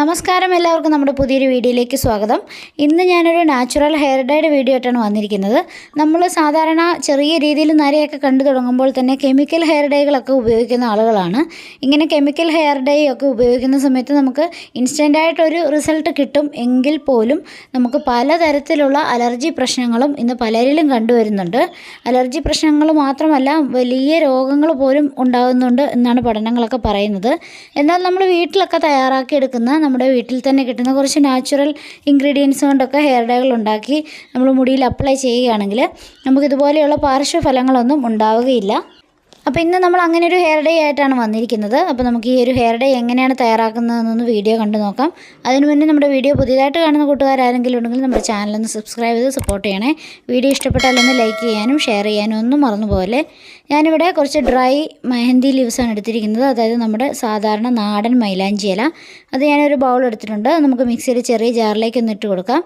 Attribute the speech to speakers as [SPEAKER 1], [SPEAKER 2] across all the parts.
[SPEAKER 1] നമസ്കാരം എല്ലാവർക്കും നമ്മുടെ പുതിയൊരു വീഡിയോയിലേക്ക് സ്വാഗതം. ഇന്ന് ഞാനൊരു നാച്ചുറൽ ഹെയർ ഡൈഡ് വീഡിയോ ആയിട്ടാണ് വന്നിരിക്കുന്നത്. നമ്മൾ സാധാരണ ചെറിയ രീതിയിൽ നരയൊക്കെ കണ്ടു തുടങ്ങുമ്പോൾ തന്നെ കെമിക്കൽ ഹെയർ ഡൈകളൊക്കെ ഉപയോഗിക്കുന്ന ആളുകളാണ്. ഇങ്ങനെ കെമിക്കൽ ഹെയർ ഡൈ ഒക്കെ ഉപയോഗിക്കുന്ന സമയത്ത് നമുക്ക് ഇൻസ്റ്റന്റായിട്ടൊരു റിസൾട്ട് കിട്ടും എങ്കിൽ പോലും നമുക്ക് പലതരത്തിലുള്ള അലർജി പ്രശ്നങ്ങളും ഇന്ന് പലരിലും കണ്ടുവരുന്നുണ്ട്. അലർജി പ്രശ്നങ്ങൾ മാത്രമല്ല വലിയ രോഗങ്ങൾ പോലും ഉണ്ടാകുന്നുണ്ട് എന്നാണ് പഠനങ്ങളൊക്കെ പറയുന്നത്. എന്നാൽ നമ്മൾ വീട്ടിലൊക്കെ തയ്യാറാക്കിയെടുക്കുന്ന നമ്മുടെ വീട്ടിൽ തന്നെ കിട്ടുന്ന കുറച്ച് നാച്ചുറൽ ഇൻഗ്രീഡിയൻസ് കൊണ്ടൊക്കെ ഹെയർ ഡൈകൾ ഉണ്ടാക്കി നമ്മൾ മുടിയിൽ അപ്ലൈ ചെയ്യുകയാണെങ്കിൽ നമുക്ക് ഇതുപോലെയുള്ള പാർശ്വഫലങ്ങളൊന്നും ഉണ്ടാവുകയില്ല. അപ്പോൾ ഇന്ന് നമ്മൾ അങ്ങനെ ഒരു ഹെയർ ഡേ ആയിട്ടാണ് വന്നിരിക്കുന്നത്. അപ്പോൾ നമുക്ക് ഈ ഒരു ഹെയർ ഡേ എങ്ങനെയാണ് തയ്യാറാക്കുന്നതെന്നൊന്ന് വീഡിയോ കണ്ടു നോക്കാം. അതിനു മുന്നേ നമ്മുടെ വീഡിയോ പുതിയതായിട്ട് കാണുന്ന കൂട്ടുകാരാരെങ്കിലും ഉണ്ടെങ്കിൽ നമ്മുടെ ചാനലൊന്ന് സബ്സ്ക്രൈബ് ചെയ്ത് സപ്പോർട്ട് ചെയ്യണേ. വീഡിയോ ഇഷ്ടപ്പെട്ടാലൊന്ന് ലൈക്ക് ചെയ്യാനും ഷെയർ ചെയ്യാനും ഒന്നും മറന്നുപോലെ ഞാനിവിടെ കുറച്ച് ഡ്രൈ മെഹന്തി ലീവ്സാണ് എടുത്തിരിക്കുന്നത്. അതായത് നമ്മുടെ സാധാരണ നാടൻ മൈലാഞ്ചി ഇല. അത് ഞാനൊരു ബൗൾ എടുത്തിട്ടുണ്ട്. നമുക്ക് മിക്സിയിൽ ചെറിയ ജാറിലേക്ക് ഒന്ന് ഇട്ട് കൊടുക്കാം.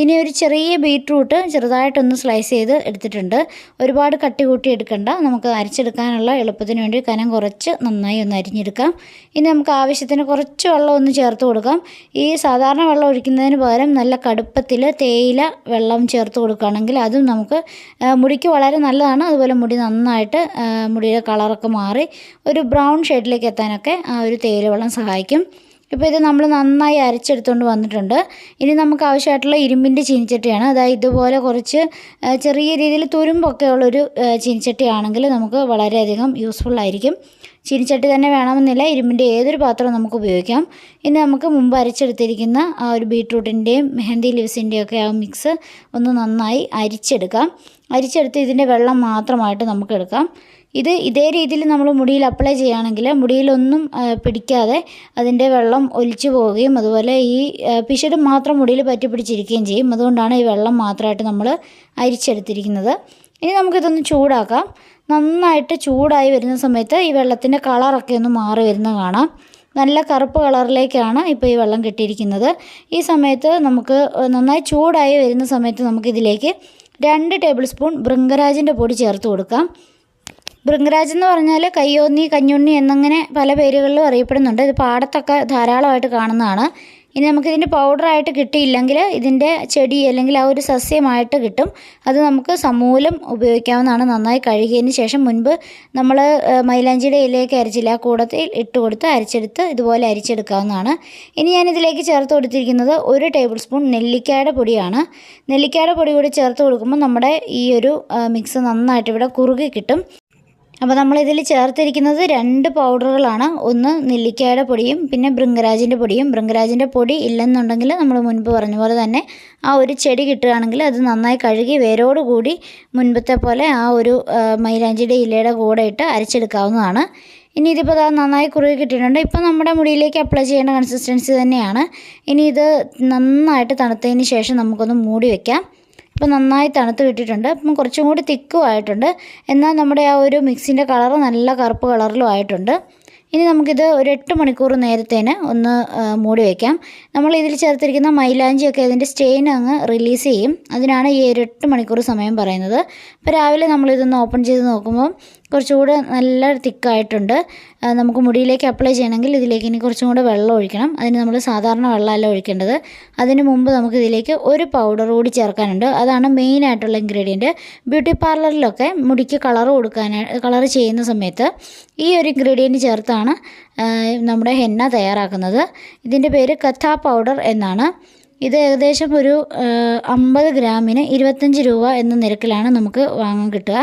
[SPEAKER 1] ഇനി ഒരു ചെറിയ ബീറ്റ്റൂട്ട് ചെറുതായിട്ടൊന്ന് സ്ലൈസ് ചെയ്ത് എടുത്തിട്ടുണ്ട്. ഒരുപാട് കട്ടി കൂട്ടി എടുക്കണ്ട. നമുക്ക് അരിച്ചെടുക്കാനുള്ള എളുപ്പത്തിന് വേണ്ടി കനം കുറച്ച് നന്നായി ഒന്ന് അരിഞ്ഞെടുക്കാം. ഇനി നമുക്ക് ആവശ്യത്തിന് കുറച്ച് വെള്ളം ഒന്ന് ചേർത്ത് കൊടുക്കാം. ഈ സാധാരണ വെള്ളം ഒഴിക്കുന്നതിന് പകരം നല്ല കടുപ്പത്തിൽ തേയില വെള്ളം ചേർത്ത് കൊടുക്കുകയാണെങ്കിൽ അതും നമുക്ക് മുടിക്ക് വളരെ നല്ലതാണ്. അതുപോലെ മുടി നന്നായിട്ട് മുടിയുടെ കളറൊക്കെ മാറി ഒരു ബ്രൗൺ ഷെയ്ഡിലേക്ക് എത്താനൊക്കെ ആ ഒരു തേയില വെള്ളം സഹായിക്കും. ഇപ്പോൾ ഇത് നമ്മൾ നന്നായി അരച്ചെടുത്തുകൊണ്ട് വന്നിട്ടുണ്ട്. ഇനി നമുക്ക് ആവശ്യമായിട്ടുള്ള ഇരുമ്പിന്റെ ചീനിച്ചട്ടിയാണ്. അതായത് ഇതുപോലെ കുറച്ച് ചെറിയ രീതിയിൽ തുരുമ്പൊക്കെ ഉള്ളൊരു ചീനിച്ചട്ടിയാണെങ്കിൽ നമുക്ക് വളരെയധികം യൂസ്ഫുൾ ആയിരിക്കും. ചീനിച്ചട്ടി തന്നെ വേണമെന്നില്ല. ഇരുമ്പിന്റെ ഏതൊരു പാത്രവും നമുക്ക് ഉപയോഗിക്കാം. ഇനി നമുക്ക് മുമ്പ് അരച്ചെടുത്തിരിക്കുന്ന ആ ഒരു ബീട്രൂട്ടിന്റെയും മെഹന്തി ലീവ്സിന്റെയും ഒക്കെ ആ മിക്സ് ഒന്ന് നന്നായി അരിച്ചെടുക്കാം. അരിച്ചെടുത്ത് ഇതിന്റെ വെള്ളം മാത്രമായിട്ട് നമുക്ക് എടുക്കാം. ഇത് ഇതേ രീതിയിൽ നമ്മൾ മുടിയിൽ അപ്ലൈ ചെയ്യുകയാണെങ്കിൽ മുടിയിലൊന്നും പിടിക്കാതെ അതിന്റെ വെള്ളം ഒലിച്ചു പോവുകയും അതുപോലെ ഈ പിശട് മാത്രം മുടിയിൽ പറ്റി പിടിച്ചിരിക്കുകയും ചെയ്യും. അതുകൊണ്ടാണ് ഈ വെള്ളം മാത്രമായിട്ട് നമ്മൾ അരിച്ചെടുത്തിരിക്കുന്നത്. ഇനി നമുക്കിതൊന്ന് ചൂടാക്കാം. നന്നായിട്ട് ചൂടായി വരുന്ന സമയത്ത് ഈ വെള്ളത്തിന്റെ കളറൊക്കെ ഒന്ന് മാറി വരുന്ന കാണാം. നല്ല കറുപ്പ് കളറിലേക്കാണ് ഇപ്പോൾ ഈ വെള്ളം കിട്ടിയിരിക്കുന്നത്. ഈ സമയത്ത് നമുക്ക് നന്നായി ചൂടായി വരുന്ന സമയത്ത് നമുക്കിതിലേക്ക് രണ്ട് ടേബിൾ സ്പൂൺ ബൃങ്കരാജിന്റെ പൊടി ചേർത്ത് കൊടുക്കാം. ബൃങ്കരാജ് എന്ന് പറഞ്ഞാൽ കയ്യോന്നി കഞ്ഞുണ്ണി എന്നങ്ങനെ പല പേരുകളിലും അറിയപ്പെടുന്നുണ്ട്. ഇത് പാടത്തൊക്കെ ധാരാളമായിട്ട് കാണുന്നതാണ്. ഇനി നമുക്കിതിന്റെ പൗഡറായിട്ട് കിട്ടിയില്ലെങ്കിൽ ഇതിന്റെ ചെടി അല്ലെങ്കിൽ ആ ഒരു സസ്യമായിട്ട് കിട്ടും. അത് നമുക്ക് സമൂലം ഉപയോഗിക്കാവുന്നതാണ്. നന്നായി കഴുകിയതിന് ശേഷം മുൻപ് നമ്മൾ മൈലാഞ്ചിയുടെ ഇലയൊക്കെ അരച്ചില്ല. ആ കൂടത്തിൽ ഇട്ട് കൊടുത്ത് അരച്ചെടുത്ത് ഇതുപോലെ അരിച്ചെടുക്കാവുന്നതാണ്. ഇനി ഞാനിതിലേക്ക് ചേർത്ത് കൊടുത്തിരിക്കുന്നത് ഒരു ടേബിൾ സ്പൂൺ നെല്ലിക്കായുടെ പൊടിയാണ്. നെല്ലിക്കായുടെ പൊടി കൂടി ചേർത്ത് കൊടുക്കുമ്പോൾ നമ്മുടെ ഈ ഒരു മിക്സ് നന്നായിട്ട് ഇവിടെ കുറുകി കിട്ടും. അപ്പോൾ നമ്മളിതിൽ ചേർത്തിരിക്കുന്നത് രണ്ട് പൗഡറുകളാണ്. ഒന്ന് നെല്ലിക്കായുടെ പൊടിയും പിന്നെ ബൃങ്കരാജിന്റെ പൊടിയും. ബൃങ്കരാജിന്റെ പൊടി ഇല്ലെന്നുണ്ടെങ്കിൽ നമ്മൾ മുൻപ് പറഞ്ഞ പോലെ തന്നെ ആ ഒരു ചെടി കിട്ടുകയാണെങ്കിൽ അത് നന്നായി കഴുകി വേരോടുകൂടി മുൻപത്തെ പോലെ ആ ഒരു മൈലാഞ്ചിയുടെ ഇലയുടെ കൂടെ ഇട്ട് അരച്ചെടുക്കാവുന്നതാണ്. ഇനി ഇതിപ്പോൾ അത് നന്നായി കുറുകി കിട്ടിയിട്ടുണ്ട്. ഇപ്പോൾ നമ്മുടെ മുടിയിലേക്ക് അപ്ലൈ ചെയ്യേണ്ട കൺസിസ്റ്റൻസി തന്നെയാണ്. ഇനി ഇത് നന്നായിട്ട് തണുത്തതിന് ശേഷം നമുക്കൊന്ന് മൂടി വെക്കാം. ഇപ്പോൾ നന്നായി തണുത്ത് കിട്ടിയിട്ടുണ്ട്. അപ്പം കുറച്ചും കൂടി തിക്കും ആയിട്ടുണ്ട്. എന്നാൽ നമ്മുടെ ആ ഒരു മിക്സിന്റെ കളർ നല്ല കറുപ്പ് കളറിലും ആയിട്ടുണ്ട്. ഇനി നമുക്കിത് ഒരു എട്ട് മണിക്കൂർ നേരത്തേന് ഒന്ന് മൂടി വയ്ക്കാം നമ്മൾ ഇതിൽ ചേർത്തിരിക്കുന്ന മൈലാഞ്ചിയൊക്കെ ഇതിന്റെ സ്റ്റെയിൻ അങ്ങ് റിലീസ് ചെയ്യും. അതിനാണ് ഈ ഒരു എട്ട് മണിക്കൂർ സമയം പറയുന്നത്. അപ്പോൾ രാവിലെ നമ്മളിതൊന്ന് ഓപ്പൺ ചെയ്ത് നോക്കുമ്പോൾ കുറച്ചുകൂടെ നല്ല തിക്കായിട്ടുണ്ട്. നമുക്ക് മുടിയിലേക്ക് അപ്ലൈ ചെയ്യണമെങ്കിൽ ഇതിലേക്ക് ഇനി കുറച്ചും കൂടെ വെള്ളം ഒഴിക്കണം. അതിന് നമ്മൾ സാധാരണ വെള്ളമല്ല ഒഴിക്കേണ്ടത്. അതിന് മുമ്പ് നമുക്ക് ഇതിലേക്ക് ഒരു പൗഡർ കൂടി ചേർക്കാനുണ്ട്. അതാണ് മെയിൻ ആയിട്ടുള്ള ഇൻഗ്രീഡിയന്റ് ബ്യൂട്ടി പാർലറിലൊക്കെ മുടിക്ക് കളർ കൊടുക്കാനായി കളർ ചെയ്യുന്ന സമയത്ത് ഈ ഒരു ഇൻഗ്രീഡിയന്റ് ചേർത്താണ് നമ്മുടെ ഹെന്ന തയ്യാറാക്കുന്നത്. ഇതിന്റെ പേര് കഥാ പൗഡർ എന്നാണ്. ഇത് ഏകദേശം ഒരു അമ്പത് ഗ്രാമിന് ഇരുപത്തഞ്ച് രൂപ എന്ന നിരക്കിലാണ് നമുക്ക് വാങ്ങാൻ കിട്ടുക.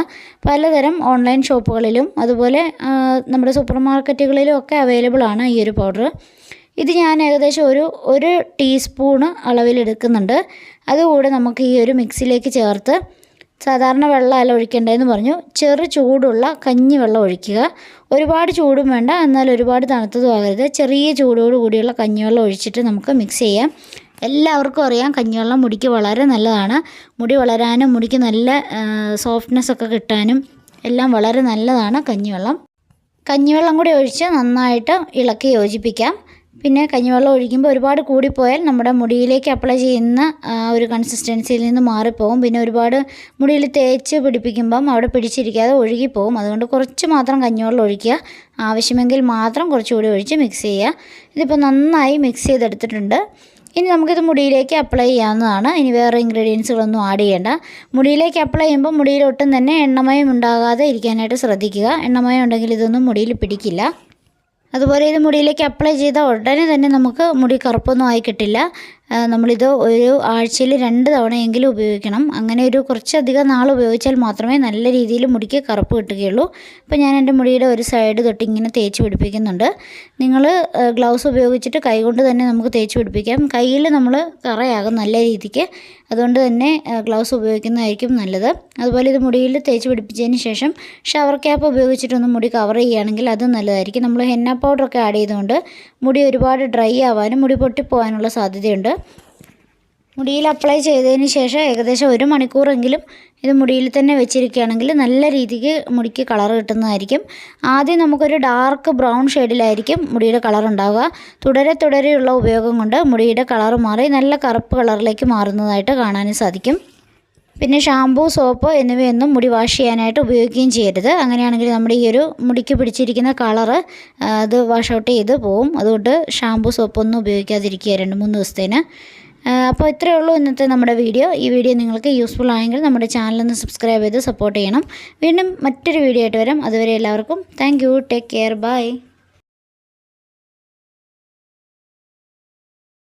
[SPEAKER 1] പലതരം ഓൺലൈൻ ഷോപ്പുകളിലും അതുപോലെ നമ്മുടെ സൂപ്പർ മാർക്കറ്റുകളിലും ഒക്കെ അവൈലബിൾ ആണ് ഈ ഒരു പൗഡർ. ഇത് ഞാൻ ഏകദേശം ഒരു ഒരു ടീസ്പൂണ് അളവിലെടുക്കുന്നുണ്ട് അതുകൂടെ നമുക്ക് ഈ ഒരു മിക്സിയിലേക്ക് ചേർത്ത് സാധാരണ വെള്ളം വെള്ളമല്ല ഒഴിക്കേണ്ടതെന്ന് പറഞ്ഞു ചെറു ചൂടുള്ള കഞ്ഞി വെള്ളം ഒഴിക്കുക. ഒരുപാട് ചൂടും വേണ്ട എന്നാൽ ഒരുപാട് തണുത്തതും ആകരുത്. ചെറിയ ചൂടോട് കൂടിയുള്ള കഞ്ഞിവെള്ളം ഒഴിച്ചിട്ട് നമുക്ക് മിക്സ് ചെയ്യാം. എല്ലാവർക്കും അറിയാം കഞ്ഞിവെള്ളം മുടിക്ക് വളരെ നല്ലതാണ്. മുടി വളരാനും മുടിക്ക് നല്ല സോഫ്റ്റ്നെസ് ഒക്കെ കിട്ടാനും എല്ലാം വളരെ നല്ലതാണ് കഞ്ഞിവെള്ളം. കഞ്ഞിവെള്ളം കൂടി ഒഴിച്ച് നന്നായിട്ട് ഇളക്കി യോജിപ്പിക്കാം. പിന്നെ കഞ്ഞിവെള്ളം ഒഴിക്കുമ്പോൾ ഒരുപാട് കൂടിപ്പോയാൽ നമ്മുടെ മുടിയിലേക്ക് അപ്ലൈ ചെയ്യുന്ന ഒരു കൺസിസ്റ്റൻസിയിൽ നിന്ന് മാറിപ്പോകും പിന്നെ ഒരുപാട് മുടിയിൽ തേച്ച് പിടിപ്പിക്കുമ്പം അവിടെ പിടിച്ചിരിക്കാതെ ഒഴുകിപ്പോകും അതുകൊണ്ട് കുറച്ച് മാത്രം കഞ്ഞിവെള്ളം ഒഴിക്കുക. ആവശ്യമെങ്കിൽ മാത്രം കുറച്ചുകൂടി ഒഴിച്ച് മിക്സ് ചെയ്യുക. ഇതിപ്പോൾ നന്നായി മിക്സ് ചെയ്തെടുത്തിട്ടുണ്ട്. ഇനി നമുക്കിത് മുടിയിലേക്ക് അപ്ലൈ ചെയ്യാവുന്നതാണ്. ഇനി വേറെ ഇൻഗ്രീഡിയൻസുകളൊന്നും ആഡ് ചെയ്യേണ്ട. മുടിയിലേക്ക് അപ്ലൈ ചെയ്യുമ്പോൾ മുടിയിൽ ഒട്ടും തന്നെ എണ്ണമയം ഉണ്ടാകാതെ ഇരിക്കാനായിട്ട് ശ്രദ്ധിക്കുക. എണ്ണമയം ഉണ്ടെങ്കിൽ ഇതൊന്നും മുടിയിൽ പിടിക്കില്ല. അതുപോലെ ഇത് മുടിയിലേക്ക് അപ്ലൈ ചെയ്ത ഉടനെ തന്നെ നമുക്ക് മുടി കറുപ്പൊന്നും ആയി കിട്ടില്ല. നമ്മളിത് ഒരു ആഴ്ചയിൽ രണ്ട് തവണയെങ്കിലും ഉപയോഗിക്കണം. അങ്ങനെ ഒരു കുറച്ചധികം നാൾ ഉപയോഗിച്ചാൽ മാത്രമേ നല്ല രീതിയിൽ മുടിക്ക് കറുപ്പ് കിട്ടുകയുള്ളൂ. അപ്പോൾ ഞാൻ എന്റെ മുടിയുടെ ഒരു സൈഡ് തൊട്ട് ഇങ്ങനെ തേച്ച് പിടിപ്പിക്കുന്നുണ്ട്. നിങ്ങൾ ഗ്ലൗസ് ഉപയോഗിച്ചിട്ട് കൈകൊണ്ട് തന്നെ നമുക്ക് തേച്ച് പിടിപ്പിക്കാം. കയ്യിൽ നമ്മൾ കറയാകും നല്ല രീതിക്ക്. അതുകൊണ്ട് തന്നെ ഗ്ലൗസ് ഉപയോഗിക്കുന്നതായിരിക്കും നല്ലത്. അതുപോലെ ഇത് മുടിയിൽ തേച്ച് പിടിപ്പിച്ചതിന് ശേഷം ഷവർ ക്യാപ്പ് ഉപയോഗിച്ചിട്ടൊന്ന് മുടി കവർ ചെയ്യുകയാണെങ്കിൽ അത് നല്ലതായിരിക്കും. നമ്മൾ ഹെന്ന പൗഡറൊക്കെ ആഡ് ചെയ്തുകൊണ്ട് മുടി ഒരുപാട് ഡ്രൈ ആവാനും മുടി പൊട്ടിപ്പോകാനുള്ള സാധ്യതയുണ്ട്. മുടിയിൽ അപ്ലൈ ചെയ്തതിന് ശേഷം ഏകദേശം ഒരു മണിക്കൂറെങ്കിലും ഇത് മുടിയിൽ തന്നെ വെച്ചിരിക്കുകയാണെങ്കിൽ നല്ല രീതിക്ക് മുടിക്ക് കളർ കിട്ടുന്നതായിരിക്കും. ആദ്യം നമുക്കൊരു ഡാർക്ക് ബ്രൗൺ ഷെയ്ഡിലായിരിക്കും മുടിയുടെ കളർ ഉണ്ടാവുക. തുടരെ തുടരെയുള്ള ഉപയോഗം കൊണ്ട് മുടിയുടെ കളർ മാറി നല്ല കറുപ്പ് കളറിലേക്ക് മാറുന്നതായിട്ട് കാണാനും സാധിക്കും. പിന്നെ ഷാമ്പൂ സോപ്പ് എന്നിവയൊന്നും മുടി വാഷ് ചെയ്യാനായിട്ട് ഉപയോഗിക്കുകയും ചെയ്യരുത്. അങ്ങനെയാണെങ്കിൽ നമ്മുടെ ഈ ഒരു മുടിക്ക് പിടിച്ചിരിക്കുന്ന കളറ് അത് വാഷ് ഔട്ട് ചെയ്ത് പോവും. അതുകൊണ്ട് ഷാമ്പൂ സോപ്പൊന്നും ഉപയോഗിക്കാതിരിക്കുക രണ്ട് മൂന്ന് ദിവസത്തേന്. അപ്പോൾ ഇത്രയേ ഉള്ളൂ ഇന്നത്തെ നമ്മുടെ വീഡിയോ. ഈ വീഡിയോ നിങ്ങൾക്ക് യൂസ്ഫുൾ ആയെങ്കിൽ നമ്മുടെ ചാനലൊന്ന് സബ്സ്ക്രൈബ് ചെയ്ത് സപ്പോർട്ട് ചെയ്യണം. വീണ്ടും മറ്റൊരു വീഡിയോ ആയിട്ട് വരാം. അതുവരെ എല്ലാവർക്കും താങ്ക് ടേക്ക് കെയർ ബൈ